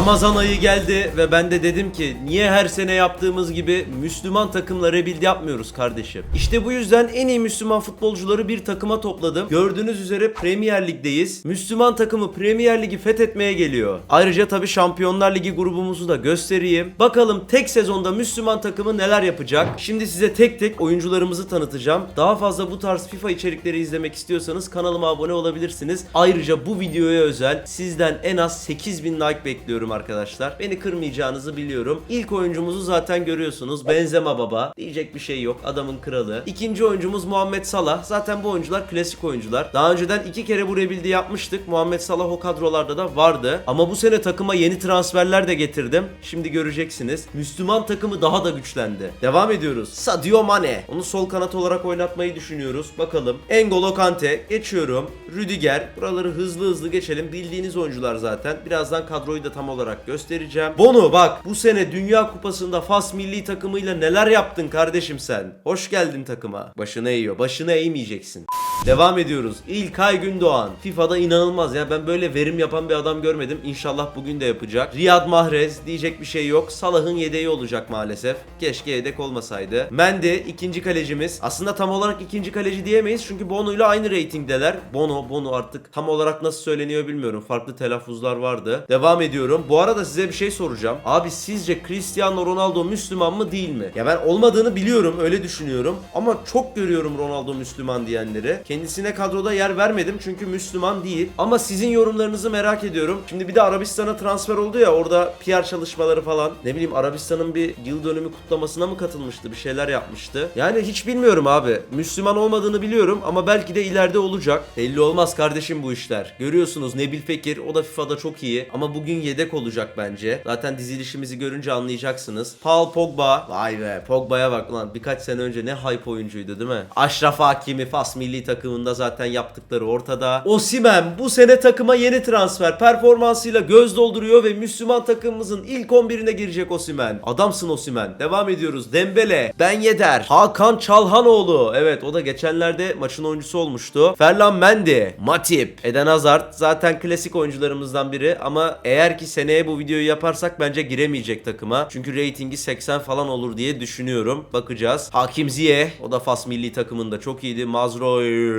Ramazan ayı geldi ve ben de dedim ki niye her sene yaptığımız gibi Müslüman takımla rebuild yapmıyoruz kardeşim. İşte bu yüzden en iyi Müslüman futbolcuları bir takıma topladım. Gördüğünüz üzere Premier Lig'deyiz. Müslüman takımı Premier Ligi fethetmeye geliyor. Ayrıca tabi Şampiyonlar Ligi grubumuzu da göstereyim. Bakalım tek sezonda Müslüman takımı neler yapacak. Şimdi size tek tek oyuncularımızı tanıtacağım. Daha fazla bu tarz FIFA içerikleri izlemek istiyorsanız kanalıma abone olabilirsiniz. Ayrıca bu videoya özel sizden en az 8000 like bekliyorum arkadaşlar. Beni kırmayacağınızı biliyorum. İlk oyuncumuzu zaten görüyorsunuz. Benzema baba. Diyecek bir şey yok. Adamın kralı. İkinci oyuncumuz Muhammed Salah. Zaten bu oyuncular klasik oyuncular. Daha önceden iki kere bu rebuild'i yapmıştık. Muhammed Salah o kadrolarda da vardı. Ama bu sene takıma yeni transferler de getirdim. Şimdi göreceksiniz. Müslüman takımı daha da güçlendi. Devam ediyoruz. Sadio Mane. Onu sol kanat olarak oynatmayı düşünüyoruz. Bakalım. Engolo Kante. Geçiyorum. Rüdiger. Buraları hızlı hızlı geçelim. Bildiğiniz oyuncular zaten. Birazdan kadroyu da tam olarak göstereceğim. Bono bak bu sene Dünya Kupası'nda Fas milli takımıyla neler yaptın kardeşim sen? Hoş geldin takıma. Başını eğiyor. Başını eğmeyeceksin. Devam ediyoruz. İlkay Gündoğan. FIFA'da inanılmaz ya. Ben böyle verim yapan bir adam görmedim. İnşallah bugün de yapacak. Riyad Mahrez diyecek bir şey yok. Salah'ın yedeği olacak maalesef. Keşke yedek olmasaydı. Mendy ikinci kalecimiz. Aslında tam olarak ikinci kaleci diyemeyiz. Çünkü Bono ile aynı reytingdeler. Bono, Bono artık tam olarak nasıl söyleniyor bilmiyorum. Farklı telaffuzlar vardı. Devam ediyorum. Bu arada size bir şey soracağım. Abi sizce Cristiano Ronaldo Müslüman mı değil mi? Ya ben olmadığını biliyorum. Öyle düşünüyorum. Ama çok görüyorum Ronaldo Müslüman diyenleri. Kendisine kadroda yer vermedim çünkü Müslüman değil. Ama sizin yorumlarınızı merak ediyorum. Şimdi bir de Arabistan'a transfer oldu ya orada PR çalışmaları falan. Ne bileyim Arabistan'ın bir yıl dönümü kutlamasına mı katılmıştı? Bir şeyler yapmıştı. Yani hiç bilmiyorum abi. Müslüman olmadığını biliyorum ama belki de ileride olacak. Belli olmaz kardeşim bu işler. Görüyorsunuz Nebil Fekir o da FIFA'da çok iyi ama bugün yedek olacak bence. Zaten dizilişimizi görünce anlayacaksınız. Paul Pogba. Vay be Pogba'ya bak lan birkaç sene önce ne hype oyuncuydu değil mi? Aşraf Hakimi Fas milli takımında zaten yaptıkları ortada. Osimhen bu sene takıma yeni transfer. Performansıyla göz dolduruyor ve Müslüman takımımızın ilk 11'ine girecek Osimhen. Adamsın Osimhen. Devam ediyoruz. Dembele, Ben Yedder, Hakan Çalhanoğlu. Evet o da geçenlerde maçın oyuncusu olmuştu. Ferland Mendy, Matip, Eden Hazard zaten klasik oyuncularımızdan biri ama eğer ki seneye bu videoyu yaparsak bence giremeyecek takıma. Çünkü reytingi 80 falan olur diye düşünüyorum. Bakacağız. Hakim Ziyeh o da Fas milli takımında çok iyiydi. Mazroy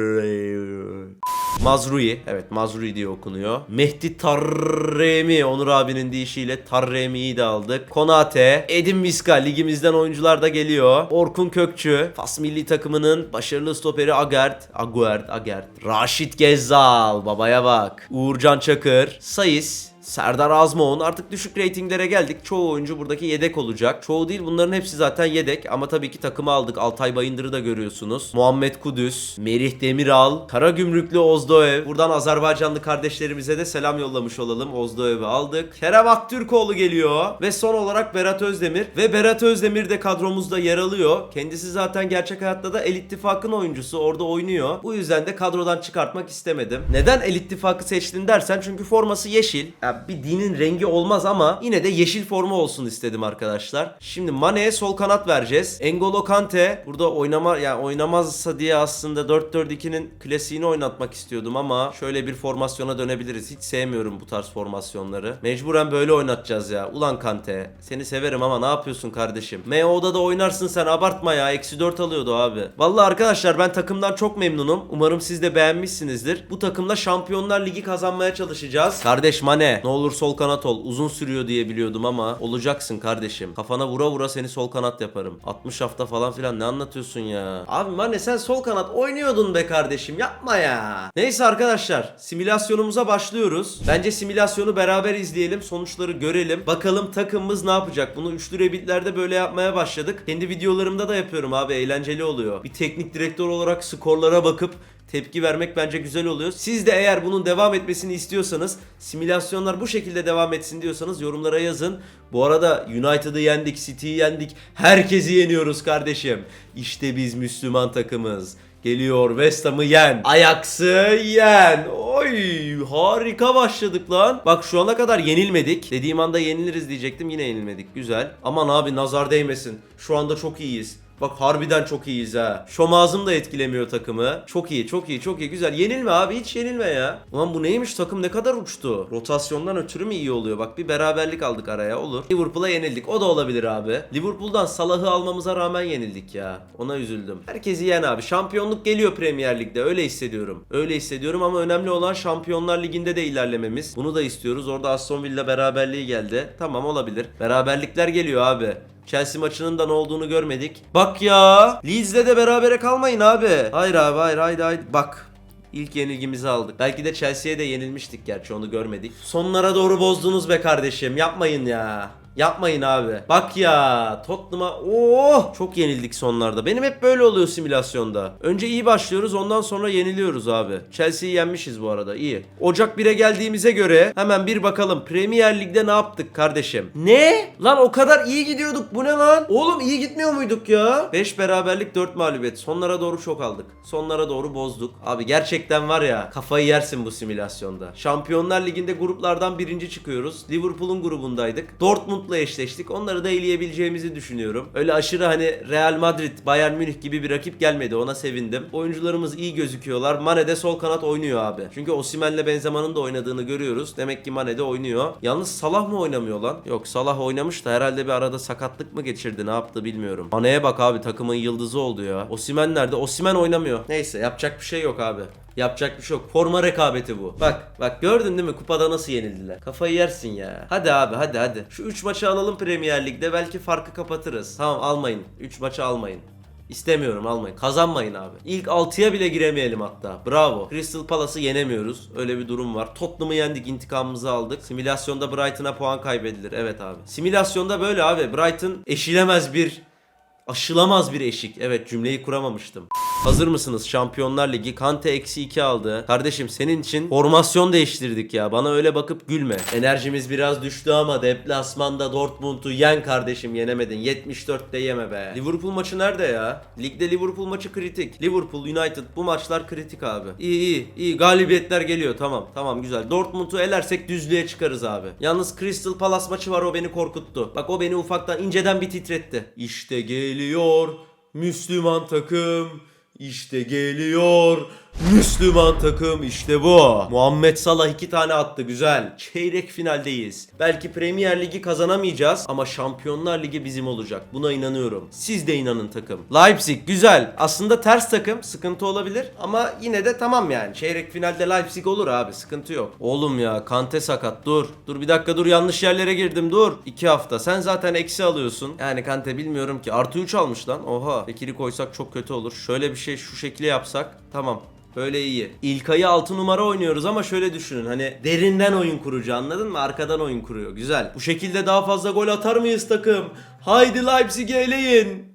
Mazrui. Evet Mazrui diye okunuyor. Mehdi Tarremi. Onur abinin deyişiyle Tarremi'yi de aldık. Konate. Edin Viska. Ligimizden oyuncular da geliyor. Orkun Kökçü. Fas milli takımının başarılı stoperi Agert. Aguert. Agert. Raşit Gezzal. Babaya bak. Uğurcan Çakır. Sayıs. Serdar Azmoğun artık düşük reytinglere geldik. Çoğu oyuncu buradaki yedek olacak. Çoğu değil bunların hepsi zaten yedek ama tabii ki takımı aldık. Altay Bayındır'ı da görüyorsunuz. Muhammed Kudüs, Merih Demiral, Karagümrüklü Ozdoev. Buradan Azerbaycanlı kardeşlerimize de selam yollamış olalım. Ozdoev'i aldık. Kerem Aktürkoğlu geliyor. Ve son olarak Berat Özdemir. Ve Berat Özdemir de kadromuzda yer alıyor. Kendisi zaten gerçek hayatta da El İttifak'ın oyuncusu. Orada oynuyor. Bu yüzden de kadrodan çıkartmak istemedim. Neden El İttifak'ı seçtin dersen çünkü forması yeşil. Bir dinin rengi olmaz ama yine de yeşil forma olsun istedim arkadaşlar. Şimdi Mane'ye sol kanat vereceğiz. Engolo Kante burada oynama yani oynamazsa diye aslında 4-4-2'nin klasiğini oynatmak istiyordum ama şöyle bir formasyona dönebiliriz. Hiç sevmiyorum bu tarz formasyonları. Mecburen böyle oynatacağız ya. Ulan Kante seni severim ama ne yapıyorsun kardeşim? MO'da da oynarsın sen abartma ya. Eksi 4 alıyordu abi. Vallahi arkadaşlar ben takımdan çok memnunum. Umarım siz de beğenmişsinizdir. Bu takımla Şampiyonlar Ligi kazanmaya çalışacağız. Kardeş Mane ne olur sol kanat ol. Uzun sürüyor diye biliyordum ama olacaksın kardeşim. Kafana vura vura seni sol kanat yaparım. 60 hafta falan filan ne anlatıyorsun ya? Abi Mane sen sol kanat oynuyordun be kardeşim. Yapma ya. Neyse arkadaşlar simülasyonumuza başlıyoruz. Bence simülasyonu beraber izleyelim. Sonuçları görelim. Bakalım takımımız ne yapacak? Bunu üçlü rebitlerde böyle yapmaya başladık. Kendi videolarımda da yapıyorum abi. Eğlenceli oluyor. Bir teknik direktör olarak skorlara bakıp tepki vermek bence güzel oluyor. Siz de eğer bunun devam etmesini istiyorsanız, simülasyonlar bu şekilde devam etsin diyorsanız yorumlara yazın. Bu arada United'ı yendik, City'yi yendik. Herkesi yeniyoruz kardeşim. İşte biz Müslüman takımız. Geliyor West Ham'ı yen. Ajax'ı yen. Oy harika başladık lan. Bak şu ana kadar yenilmedik. Dediğim anda yeniliriz diyecektim yine yenilmedik. Güzel. Aman abi nazar değmesin. Şu anda çok iyiyiz. Bak harbiden çok iyiyiz ha. Şomazım da etkilemiyor takımı. Çok iyi, çok iyi, çok iyi. Güzel. Yenilme abi, hiç yenilme ya. Ulan bu neymiş takım ne kadar uçtu. Rotasyondan ötürü mü iyi oluyor? Bak bir beraberlik aldık araya olur. Liverpool'a yenildik. O da olabilir abi. Liverpool'dan Salah'ı almamıza rağmen yenildik ya. Ona üzüldüm. Herkesi yen abi. Şampiyonluk geliyor Premier Lig'de. Öyle hissediyorum. Öyle hissediyorum ama önemli olan Şampiyonlar Ligi'nde de ilerlememiz. Bunu da istiyoruz. Orada Aston Villa beraberliği geldi. Tamam olabilir. Beraberlikler geliyor abi. Chelsea maçının da ne olduğunu görmedik. Bak ya. Leeds'le de berabere kalmayın abi. Hayır abi hayır haydi haydi. Bak. İlk yenilgimizi aldık. Belki de Chelsea'ye de yenilmiştik gerçi onu görmedik. Sonlara doğru bozdunuz be kardeşim. Yapmayın ya. Yapmayın abi. Bak ya Tottenham'a oh çok yenildik sonlarda. Benim hep böyle oluyor simülasyonda. Önce iyi başlıyoruz ondan sonra yeniliyoruz abi. Chelsea'yi yenmişiz bu arada iyi. Ocak 1'e geldiğimize göre hemen bir bakalım Premier Lig'de ne yaptık kardeşim? Ne? Lan o kadar iyi gidiyorduk bu ne lan? Oğlum iyi gitmiyor muyduk ya? 5 beraberlik 4 mağlubiyet. Sonlara doğru çok aldık. Sonlara doğru bozduk. Abi gerçekten var ya kafayı yersin bu simülasyonda. Şampiyonlar Ligi'nde gruplardan birinci çıkıyoruz. Liverpool'un grubundaydık. Dortmund'la eşleştik. Onları da eleyebileceğimizi düşünüyorum. Öyle aşırı hani Real Madrid, Bayern Münih gibi bir rakip gelmedi. Ona sevindim. Oyuncularımız iyi gözüküyorlar. Mane de sol kanat oynuyor abi. Çünkü Osimhen'le Benzema'nın da oynadığını görüyoruz. Demek ki Mane de oynuyor. Yalnız Salah mı oynamıyor lan? Yok Salah oynamış da herhalde bir arada sakatlık mı geçirdi? Ne yaptı bilmiyorum. Mane'ye bak abi takımın yıldızı oldu ya. Osimhen nerede? Osimhen oynamıyor. Neyse yapacak bir şey yok abi. Yapacak bir şey yok. Forma rekabeti bu. Bak bak gördün değil mi kupada nasıl yenildiler. Kafayı yersin ya. Hadi abi hadi hadi. Şu 3 maçı alalım Premier Lig'de belki farkı kapatırız. Tamam almayın. 3 maçı almayın. İstemiyorum almayın. Kazanmayın abi. İlk 6'ya bile giremeyelim hatta. Bravo. Crystal Palace'ı yenemiyoruz. Öyle bir durum var. Tottenham'ı yendik. intikamımızı aldık. Simülasyonda Brighton'a puan kaybedilir. Evet abi. Simülasyonda böyle abi. Brighton eşilemez bir Aşılamaz bir eşik. Evet cümleyi kuramamıştım. Hazır mısınız? Şampiyonlar Ligi Kante eksi 2 aldı. Kardeşim senin için formasyon değiştirdik ya. Bana öyle bakıp gülme. Enerjimiz biraz düştü ama deplasmanda Dortmund'u yen kardeşim yenemedin. 74'te yeme be. Liverpool maçı nerede ya? Ligde Liverpool maçı kritik. Liverpool United bu maçlar kritik abi. İyi iyi iyi galibiyetler geliyor tamam tamam güzel. Dortmund'u elersek düzlüğe çıkarız abi. Yalnız Crystal Palace maçı var o beni korkuttu. Bak o beni ufaktan inceden bir titretti. İşte geliyor Müslüman takım. İşte geliyor Müslüman takım işte bu. Muhammed Salah iki tane attı güzel. Çeyrek finaldeyiz. Belki Premier Ligi kazanamayacağız ama Şampiyonlar Ligi bizim olacak. Buna inanıyorum. Siz de inanın takım. Leipzig güzel. Aslında ters takım sıkıntı olabilir ama yine de tamam yani. Çeyrek finalde Leipzig olur abi sıkıntı yok. Oğlum ya Kante sakat dur. Dur bir dakika dur yanlış yerlere girdim dur. İki hafta. Sen zaten eksi alıyorsun. Yani Kante bilmiyorum ki. Artı 3 almış lan. Oha. Bekir'i koysak çok kötü olur. Şöyle bir şey şu şekilde yapsak. Tamam. Böyle iyi. İlkay'ı 6 numara oynuyoruz ama şöyle düşünün hani derinden oyun kurucu anladın mı? Arkadan oyun kuruyor. Güzel. Bu şekilde daha fazla gol atar mıyız takım? Haydi Leipzig'i eleyin.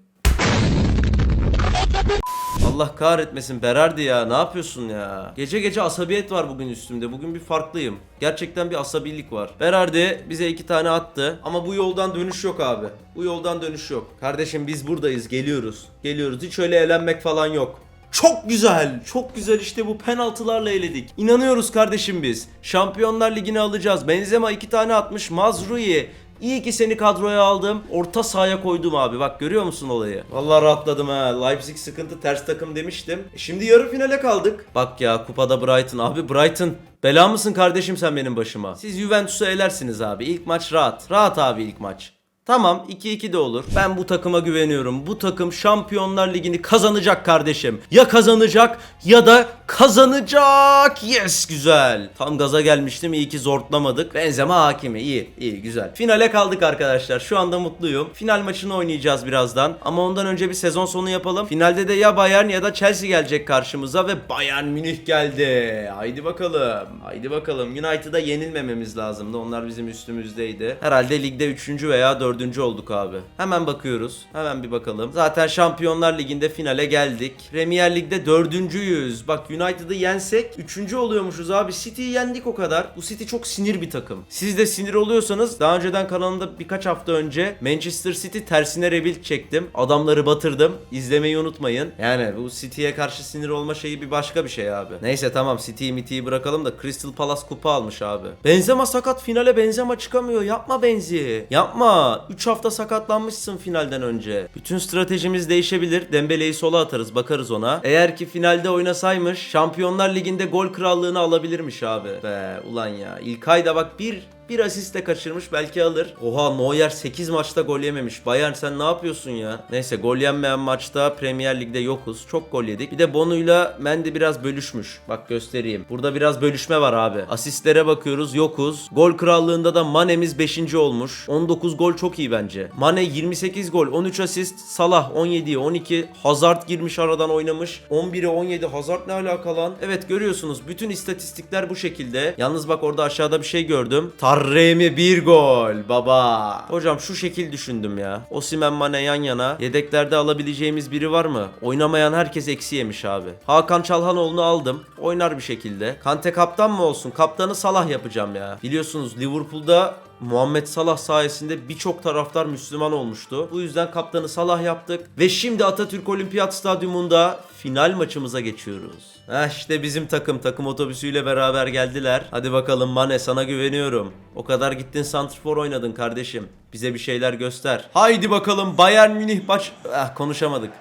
Allah kahretmesin Berardi ya ne yapıyorsun ya? Gece gece asabiyet var bugün üstümde. Bugün bir farklıyım. Gerçekten bir asabilik var. Berardi bize iki tane attı. Ama bu yoldan dönüş yok abi. Bu yoldan dönüş yok. Kardeşim biz buradayız. Geliyoruz. Geliyoruz. Hiç öyle eğlenmek falan yok. Çok güzel. Çok güzel işte bu penaltılarla eledik. İnanıyoruz kardeşim biz. Şampiyonlar Ligi'ni alacağız. Benzema iki tane atmış. Mazrui İyi ki seni kadroya aldım. Orta sahaya koydum abi. Bak görüyor musun olayı? Vallahi rahatladım ha. Leipzig sıkıntı ters takım demiştim. E Şimdi yarı finale kaldık. Bak ya kupada Brighton. Abi Brighton bela mısın kardeşim sen benim başıma? Siz Juventus'u elersiniz abi. İlk maç rahat. Rahat abi ilk maç. Tamam 2-2 de olur. Ben bu takıma güveniyorum. Bu takım Şampiyonlar Ligi'ni kazanacak kardeşim. Ya kazanacak ya da kazanacak. Yes güzel. Tam gaza gelmiştim. İyi ki zortlamadık. Benzema hakimi. iyi iyi güzel. Finale kaldık arkadaşlar. Şu anda mutluyum. Final maçını oynayacağız birazdan. Ama ondan önce bir sezon sonu yapalım. Finalde de ya Bayern ya da Chelsea gelecek karşımıza ve Bayern Münih geldi. Haydi bakalım. Haydi bakalım. United'a yenilmememiz lazımdı. Onlar bizim üstümüzdeydi. Herhalde ligde 3. veya 4. olduk abi. Hemen bakıyoruz. Hemen bir bakalım. Zaten Şampiyonlar Ligi'nde finale geldik. Premier Lig'de 4.yüz. Bak United'ı yensek 3. oluyormuşuz abi. City'yi yendik o kadar. Bu City çok sinir bir takım. Siz de sinir oluyorsanız daha önceden kanalımda birkaç hafta önce Manchester City tersine rebuild çektim. Adamları batırdım. İzlemeyi unutmayın. Yani bu City'ye karşı sinir olma şeyi bir başka bir şey abi. Neyse tamam City'yi mitiyi bırakalım da Crystal Palace kupa almış abi. Benzema sakat finale Benzema çıkamıyor. Yapma Benzi. Yapma. 3 hafta sakatlanmışsın finalden önce. Bütün stratejimiz değişebilir. Dembele'yi sola atarız bakarız ona. Eğer ki finalde oynasaymış Şampiyonlar Ligi'nde gol krallığını alabilirmiş abi. Be ulan ya. İlkay da bak bir bir asiste kaçırmış belki alır. Oha Neuer 8 maçta gol yememiş. Bayern sen ne yapıyorsun ya? Neyse gol yenmeyen maçta Premier Lig'de yokuz. Çok gol yedik. Bir de Bonu'yla Mendy biraz bölüşmüş. Bak göstereyim. Burada biraz bölüşme var abi. Asistlere bakıyoruz yokuz. Gol krallığında da Mane'miz 5. olmuş. 19 gol çok iyi bence. Mane 28 gol, 13 asist. Salah 17, 12. Hazard girmiş aradan oynamış. 11'e 17. Hazard ne alaka lan? Evet görüyorsunuz bütün istatistikler bu şekilde. Yalnız bak orada aşağıda bir şey gördüm. Tarremi bir gol baba. Hocam şu şekil düşündüm ya. Osimhen Mane yan yana. Yedeklerde alabileceğimiz biri var mı? Oynamayan herkes eksi yemiş abi. Hakan Çalhanoğlu'nu aldım. Oynar bir şekilde. Kante kaptan mı olsun? Kaptanı Salah yapacağım ya. Biliyorsunuz Liverpool'da Muhammed Salah sayesinde birçok taraftar Müslüman olmuştu. Bu yüzden kaptanı Salah yaptık. Ve şimdi Atatürk Olimpiyat Stadyumunda final maçımıza geçiyoruz. Heh işte bizim takım. Takım otobüsüyle beraber geldiler. Hadi bakalım Mane sana güveniyorum. O kadar gittin Santrfor oynadın kardeşim. Bize bir şeyler göster. Haydi bakalım Bayern Münih maç... Ah konuşamadık.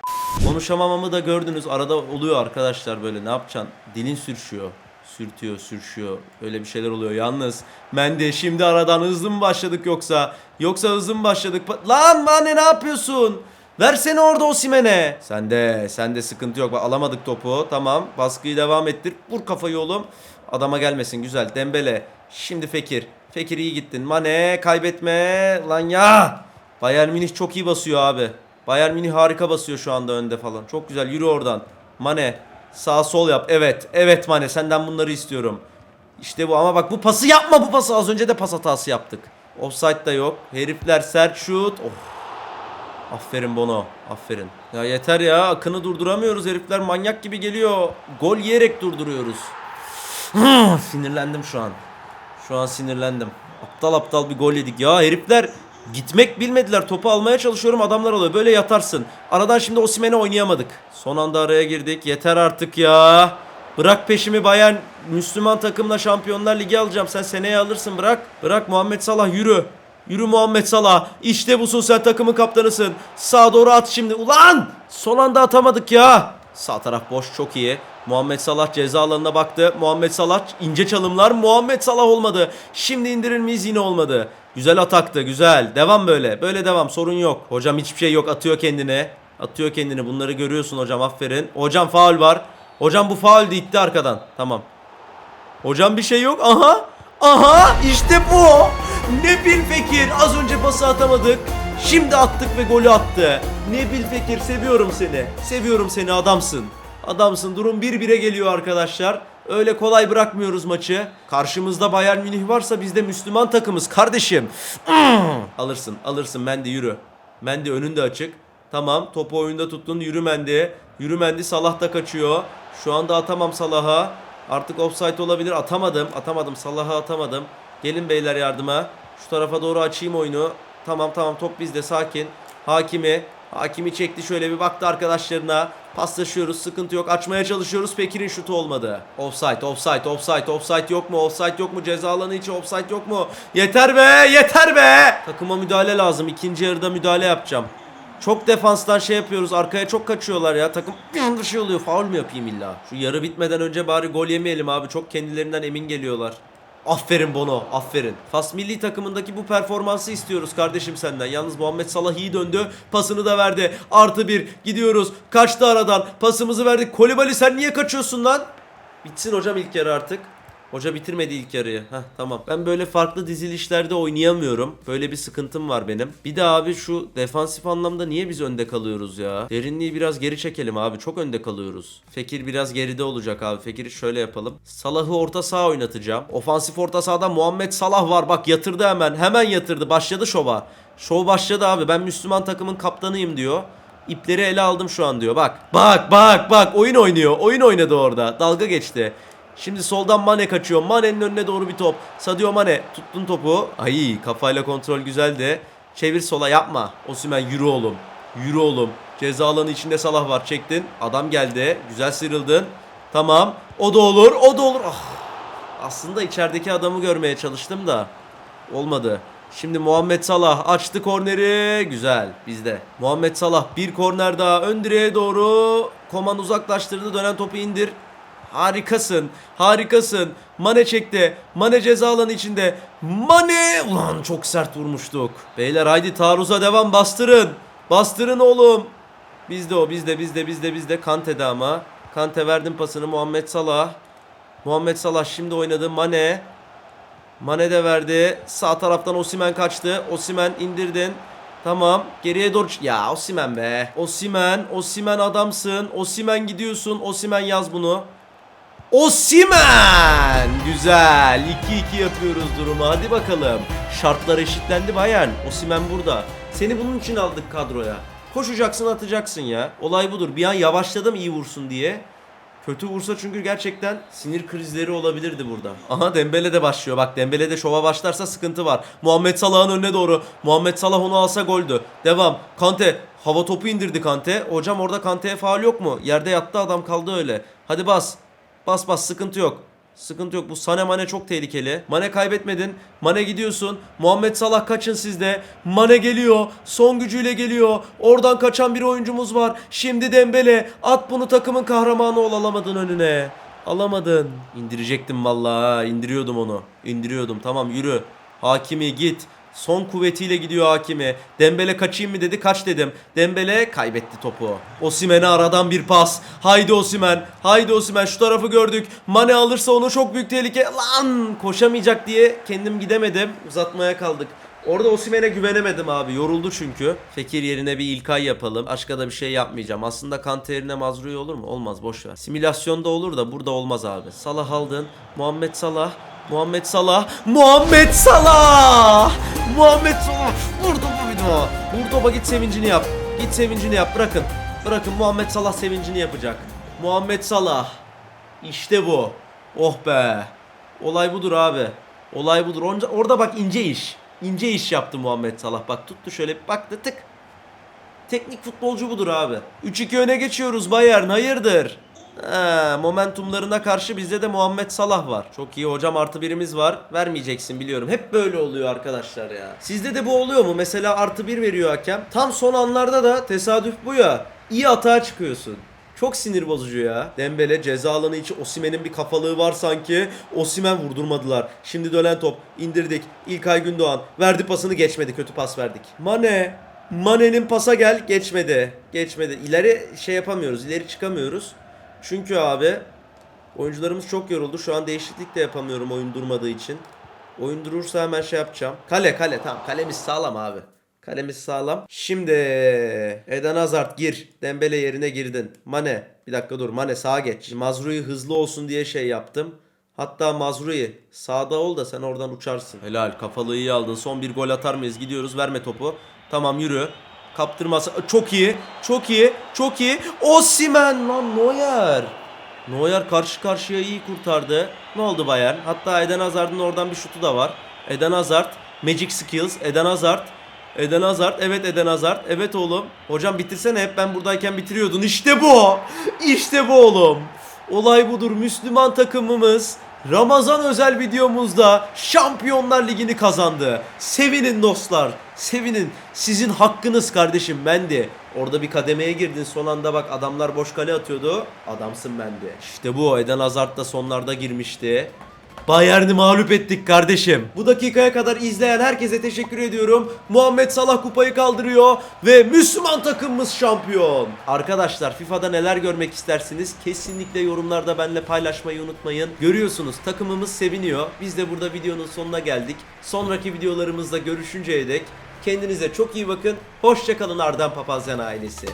Konuşamamamı da gördünüz. Arada oluyor arkadaşlar böyle ne yapacaksın? Dilin sürüşüyor sürtüyor, sürüşüyor. Öyle bir şeyler oluyor. Yalnız Mende şimdi aradan hızlı mı başladık yoksa? Yoksa hızlı mı başladık? Lan Mane ne yapıyorsun? Versene orada Osimhen'e. Sende, sende sıkıntı yok. Bak alamadık topu. Tamam. Baskıyı devam ettir. Vur kafayı oğlum. Adama gelmesin. Güzel. Dembele. Şimdi Fekir. Fekir iyi gittin. Mane kaybetme. Lan ya. Bayern Münih çok iyi basıyor abi. Bayern Münih harika basıyor şu anda önde falan. Çok güzel. Yürü oradan. Mane. Sağ sol yap. Evet. Evet Mane senden bunları istiyorum. İşte bu ama bak bu pası yapma bu pası. Az önce de pas hatası yaptık. Offside da yok. Herifler sert şut. Oh. Aferin Bono. Aferin. Ya yeter ya. Akını durduramıyoruz. Herifler manyak gibi geliyor. Gol yiyerek durduruyoruz. sinirlendim şu an. Şu an sinirlendim. Aptal aptal bir gol yedik. Ya herifler gitmek bilmediler. Topu almaya çalışıyorum adamlar alıyor. Böyle yatarsın. Aradan şimdi Osimhen'e oynayamadık. Son anda araya girdik. Yeter artık ya. Bırak peşimi Bayern Müslüman takımla Şampiyonlar Ligi alacağım. Sen seneye alırsın bırak. Bırak Muhammed Salah yürü. Yürü Muhammed Salah. İşte busun sen takımın kaptanısın. Sağa doğru at şimdi. Ulan! Son anda atamadık ya. Sağ taraf boş çok iyi. Muhammed Salah ceza alanına baktı. Muhammed Salah ince çalımlar. Muhammed Salah olmadı. Şimdi indirir miyiz yine olmadı. Güzel ataktı güzel. Devam böyle. Böyle devam sorun yok. Hocam hiçbir şey yok atıyor kendine. Atıyor kendini bunları görüyorsun hocam aferin. Hocam faul var. Hocam bu faul itti arkadan. Tamam. Hocam bir şey yok. Aha. Aha işte bu. Nebil Fekir. Az önce pası atamadık. Şimdi attık ve golü attı. Nebil Fekir seviyorum seni. Seviyorum seni adamsın. Adamsın. Durum 1-1'e geliyor arkadaşlar. Öyle kolay bırakmıyoruz maçı. Karşımızda Bayern Münih varsa biz de Müslüman takımız kardeşim. alırsın alırsın Mendi yürü. Mendi önünde açık. Tamam topu oyunda tuttun yürü Mendi. Yürü Mendi Salah da kaçıyor. Şu anda atamam Salah'a. Artık offside olabilir. Atamadım. Atamadım. Salah'a atamadım. Gelin beyler yardıma. Şu tarafa doğru açayım oyunu. Tamam tamam top bizde sakin. Hakimi. Hakimi çekti şöyle bir baktı arkadaşlarına. Paslaşıyoruz sıkıntı yok. Açmaya çalışıyoruz. Pekir'in şutu olmadı. Offside, offside, offside, offside yok mu? Offside yok mu? Ceza alanı içi offside yok mu? Yeter be, yeter be! Takıma müdahale lazım. İkinci yarıda müdahale yapacağım. Çok defanstan şey yapıyoruz. Arkaya çok kaçıyorlar ya. Takım bir şey oluyor. Faul mü yapayım illa? Şu yarı bitmeden önce bari gol yemeyelim abi. Çok kendilerinden emin geliyorlar. Aferin Bono, aferin. Fas milli takımındaki bu performansı istiyoruz kardeşim senden. Yalnız Muhammed Salah iyi döndü. Pasını da verdi. Artı bir gidiyoruz. Kaçtı aradan. Pasımızı verdik. Kolibali sen niye kaçıyorsun lan? Bitsin hocam ilk yarı artık. Hoca bitirmedi ilk yarıyı. Heh tamam. Ben böyle farklı dizilişlerde oynayamıyorum. Böyle bir sıkıntım var benim. Bir de abi şu defansif anlamda niye biz önde kalıyoruz ya? Derinliği biraz geri çekelim abi. Çok önde kalıyoruz. Fekir biraz geride olacak abi. Fekir'i şöyle yapalım. Salah'ı orta saha oynatacağım. Ofansif orta sahada Muhammed Salah var. Bak yatırdı hemen. Hemen yatırdı. Başladı şova. Şov başladı abi. Ben Müslüman takımın kaptanıyım diyor. İpleri ele aldım şu an diyor. Bak. Bak bak bak. Oyun oynuyor. Oyun oynadı orada. Dalga geçti. Şimdi soldan Mane kaçıyor. Mane'nin önüne doğru bir top. Sadio Mane tuttun topu. Ay kafayla kontrol güzeldi. Çevir sola yapma. Osimhen yürü oğlum. Yürü oğlum. Ceza alanı içinde Salah var. Çektin. Adam geldi. Güzel sıyrıldın. Tamam. O da olur. O da olur. Ah. Aslında içerideki adamı görmeye çalıştım da. Olmadı. Şimdi Muhammed Salah açtı korneri. Güzel bizde. Muhammed Salah bir korner daha ön direğe doğru. Koman uzaklaştırdı. Dönen topu indir. Harikasın. Harikasın. Mane çekti. Mane ceza alanı içinde. Mane! Ulan çok sert vurmuştuk. Beyler haydi taarruza devam bastırın. Bastırın oğlum. Bizde o bizde bizde bizde bizde. Kante'de ama. Kante verdim pasını Muhammed Salah. Muhammed Salah şimdi oynadı. Mane. Mane de verdi. Sağ taraftan Osimen kaçtı. Osimen indirdin. Tamam. Geriye doğru Ya Osimen be. Osimen. Osimen adamsın. Osimen gidiyorsun. Osimen yaz bunu. Osimen! Güzel. 2-2 yapıyoruz durumu. Hadi bakalım. Şartlar eşitlendi Bayern. Osimen burada. Seni bunun için aldık kadroya. Koşacaksın atacaksın ya. Olay budur. Bir an yavaşladım iyi vursun diye. Kötü vursa çünkü gerçekten sinir krizleri olabilirdi burada. Aha Dembele de başlıyor. Bak Dembele de şova başlarsa sıkıntı var. Muhammed Salah'ın önüne doğru. Muhammed Salah onu alsa goldü. Devam. Kante. Hava topu indirdi Kante. Hocam orada Kante'ye faul yok mu? Yerde yattı adam kaldı öyle. Hadi bas. Bas bas sıkıntı yok. Sıkıntı yok. Bu Sane Mane çok tehlikeli. Mane kaybetmedin. Mane gidiyorsun. Muhammed Salah kaçın sizde. Mane geliyor. Son gücüyle geliyor. Oradan kaçan bir oyuncumuz var. Şimdi Dembele. At bunu takımın kahramanı ol alamadın önüne. Alamadın. İndirecektim vallahi. ha. İndiriyordum onu. İndiriyordum. Tamam yürü. Hakimi git. Son kuvvetiyle gidiyor Hakimi. Dembele kaçayım mı dedi. Kaç dedim. Dembele kaybetti topu. Osimen'e aradan bir pas. Haydi Osimen. Haydi Osimen. Şu tarafı gördük. Mane alırsa onu çok büyük tehlike. Lan koşamayacak diye kendim gidemedim. Uzatmaya kaldık. Orada Osimen'e güvenemedim abi. Yoruldu çünkü. Fekir yerine bir İlkay yapalım. Başka da bir şey yapmayacağım. Aslında Kante yerine Mazrui olur mu? Olmaz boş ver. Simülasyonda olur da burada olmaz abi. Salah aldın. Muhammed Salah. Muhammed Salah. Muhammed Salah. Muhammed Salah. Vurdu bu video. Vur topa git sevincini yap. Git sevincini yap. Bırakın. Bırakın Muhammed Salah sevincini yapacak. Muhammed Salah. İşte bu. Oh be. Olay budur abi. Olay budur. Onca, orada bak ince iş. İnce iş yaptı Muhammed Salah. Bak tuttu şöyle bir baktı tık. Teknik futbolcu budur abi. 3-2 öne geçiyoruz Bayern. Hayırdır? Ha, momentumlarına karşı bizde de Muhammed Salah var. Çok iyi hocam artı birimiz var. Vermeyeceksin biliyorum. Hep böyle oluyor arkadaşlar ya. Sizde de bu oluyor mu? Mesela artı bir veriyor hakem. Tam son anlarda da tesadüf bu ya. İyi atağa çıkıyorsun. Çok sinir bozucu ya. Dembele ceza alanı içi Osimen'in bir kafalığı var sanki. Osimen vurdurmadılar. Şimdi dönen top indirdik. İlkay Gündoğan verdi pasını geçmedi. Kötü pas verdik. Mane. Mane'nin pasa gel geçmedi. Geçmedi. İleri şey yapamıyoruz. İleri çıkamıyoruz. Çünkü abi oyuncularımız çok yoruldu. Şu an değişiklik de yapamıyorum oyun durmadığı için. Oyun durursa hemen şey yapacağım. Kale kale tamam. Kalemiz sağlam abi. Kalemiz sağlam. Şimdi Eden Hazard gir. Dembele yerine girdin. Mane. Bir dakika dur. Mane sağa geç. Mazrui hızlı olsun diye şey yaptım. Hatta Mazrui sağda ol da sen oradan uçarsın. Helal kafalığı iyi aldın. Son bir gol atar mıyız? Gidiyoruz. Verme topu. Tamam yürü. Kaptırması. Çok iyi. Çok iyi. Çok iyi. Osimen lan Neuer. Neuer karşı karşıya iyi kurtardı. Ne oldu Bayern? Hatta Eden Hazard'ın oradan bir şutu da var. Eden Hazard. Magic Skills. Eden Hazard. Eden Hazard. Evet Eden Hazard. Evet oğlum. Hocam bitirsene hep ben buradayken bitiriyordun. İşte bu. İşte bu oğlum. Olay budur. Müslüman takımımız Ramazan özel videomuzda Şampiyonlar Ligi'ni kazandı. Sevinin dostlar. Sevinin. Sizin hakkınız kardeşim Mendi. Orada bir kademeye girdin son anda bak adamlar boş kale atıyordu. Adamsın Mendi. İşte bu Eden Hazard da sonlarda girmişti. Bayern'i mağlup ettik kardeşim. Bu dakikaya kadar izleyen herkese teşekkür ediyorum. Muhammed Salah kupayı kaldırıyor ve Müslüman takımımız şampiyon. Arkadaşlar FIFA'da neler görmek istersiniz? Kesinlikle yorumlarda benimle paylaşmayı unutmayın. Görüyorsunuz takımımız seviniyor. Biz de burada videonun sonuna geldik. Sonraki videolarımızda görüşünceye dek kendinize çok iyi bakın. Hoşçakalın Ardan Papazyan ailesi.